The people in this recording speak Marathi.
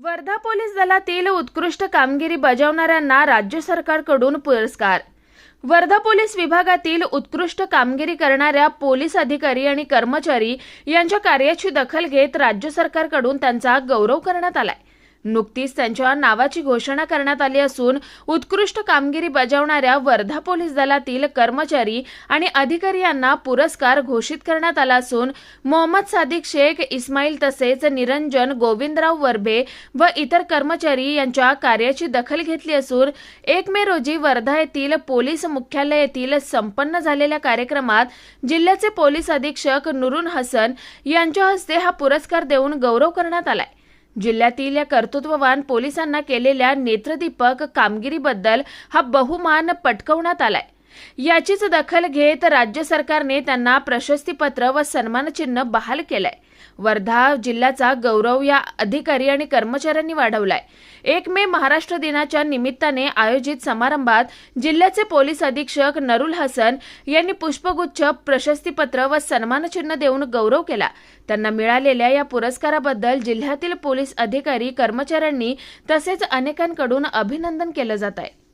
वर्धा पोलीस दलातील उत्कृष्ट कामगिरी बजावणाऱ्यांना राज्य सरकारकडून पुरस्कार. वर्धा पोलीस विभागातील उत्कृष्ट कामगिरी करणाऱ्या पोलीस अधिकारी आणि कर्मचारी यांच्या कार्याची दखल घेत राज्य सरकारकडून त्यांचा गौरव करण्यात आलाय. नुकतीच त्यांच्या नावाची घोषणा करण्यात आली असून उत्कृष्ट कामगिरी बजावणाऱ्या वर्धा पोलीस दलातील कर्मचारी आणि अधिकारी यांना पुरस्कार घोषित करण्यात आला असून मोहम्मद सादिक शेख इस्माईल तसेच निरंजन गोविंदराव वर्भे व इतर कर्मचारी यांच्या कार्याची दखल घेतली असून एक मे रोजी वर्धा येथील पोलीस मुख्यालय येथील संपन्न झालेल्या कार्यक्रमात जिल्ह्याचे पोलीस अधीक्षक नुरुन हसन यांच्या हस्ते हा पुरस्कार देऊन गौरव करण्यात आलाय. जिल्ह्यातील या कर्तृत्ववान पोलिसांना केलेल्या नेत्रदीपक कामगिरीबद्दल हा बहुमान पटकवण्यात आलाय. याचीच दखल घेत राज्य सरकारने त्यांना प्रशस्तीपत्र व सन्मानचिन्ह बहाल केलंय. वर्धा जिल्ह्याचा गौरव या अधिकारी आणि कर्मचाऱ्यांनी वाढवलाय. एक मे महाराष्ट्र दिनाच्या निमित्ताने आयोजित समारंभात जिल्ह्याचे पोलीस अधीक्षक नरुल हसन यांनी पुष्पगुच्छ प्रशस्तीपत्र व सन्मानचिन्ह देऊन गौरव केला. त्यांना मिळालेल्या या पुरस्काराबद्दल जिल्ह्यातील पोलीस अधिकारी कर्मचाऱ्यांनी तसेच अनेकांकडून अभिनंदन केलं जात आहे